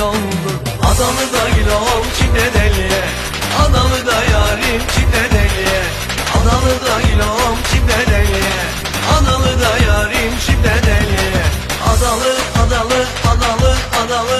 dahil oldu Adalı dahil ol kimde deliye. Adalı da yarim kimde deliye. Adalı dahil ol kimde deliye. Adalı da yarim kimde deliye. Adalı adalı adalı adalı.